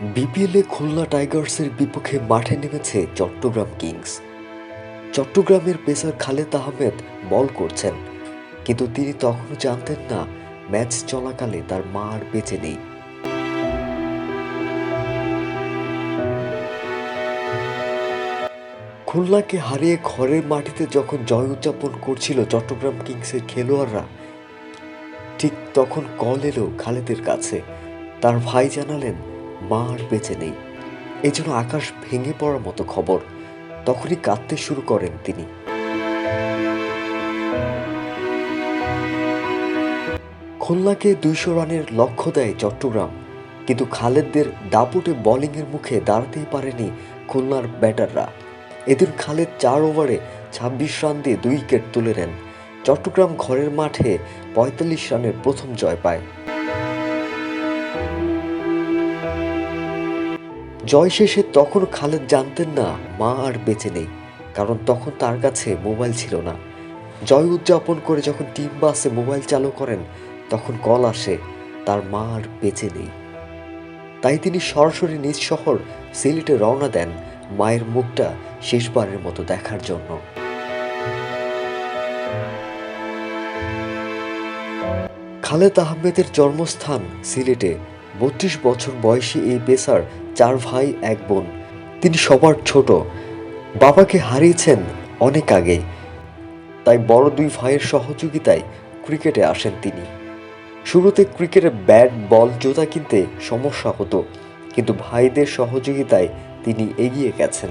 বিপিএলে খুলনা টাইগার্সের বিপক্ষে মাঠে নেমেছে চট্টগ্রাম কিংস। চট্টগ্রামের পেসার খালেদ আহমেদ বল করছেন, কিন্তু তিনি তখনও জানতেন না ম্যাচ চলাকালে তার মা আর বেঁচে নেই। খুলনাকে হারিয়ে ঘরের মাটিতে যখন জয় উদযাপন করছিল চট্টগ্রাম কিংসের খেলোয়াড়রা, ঠিক তখন কল এলো খালেদের কাছে। তার ভাই জানালেন মা আর বেঁচে নেই। এজন্য আকাশ ভেঙে পড়ার মতো খবর। তখনই কাঁদতে শুরু করেন তিনি। খুলনাকে দুইশো রানের লক্ষ্য দেয় চট্টগ্রাম। কিন্তু খালেদদের দাপুটে বোলিংয়ের মুখে দাঁড়াতেই পারেনি খুলনার ব্যাটাররা। এদিন খালেদ চার ওভারে ছাব্বিশ রান দিয়ে দুই উইকেট তুলে নেন। চট্টগ্রাম ঘরের মাঠে পঁয়তাল্লিশ রানের প্রথম জয় পায়। জয় শেষে তখন খালেদ জানতেন না মা আর বেঁচে নেই, কারণ তখন তার কাছে মোবাইল ছিল না। জয় উদযাপন করে যখন টিম বাসে মোবাইল চালু করেন, তখন কল আসে, তার মা আর বেঁচে নেই। তাই তিনি সরাসরি নিজ শহর সিলেটে রওনা দেন মায়ের মুখটা শেষবারের মতো দেখার জন্য। খালেদ আহমেদের জন্মস্থান সিলেটে। বত্রিশ বছর বয়সী এই পেসার চার ভাই, এক বোন। তিনি সবার ছোট। বাবাকে হারিয়েছেন অনেক আগে তাই বড় দুই ভাইয়ের সহযোগিতায় ক্রিকেটে আসেন তিনি। শুরুতে ক্রিকেটে ব্যাট, বল, জোতা কিনতে সমস্যা হতো, কিন্তু ভাইদের সহযোগিতায় তিনি এগিয়ে গেছেন।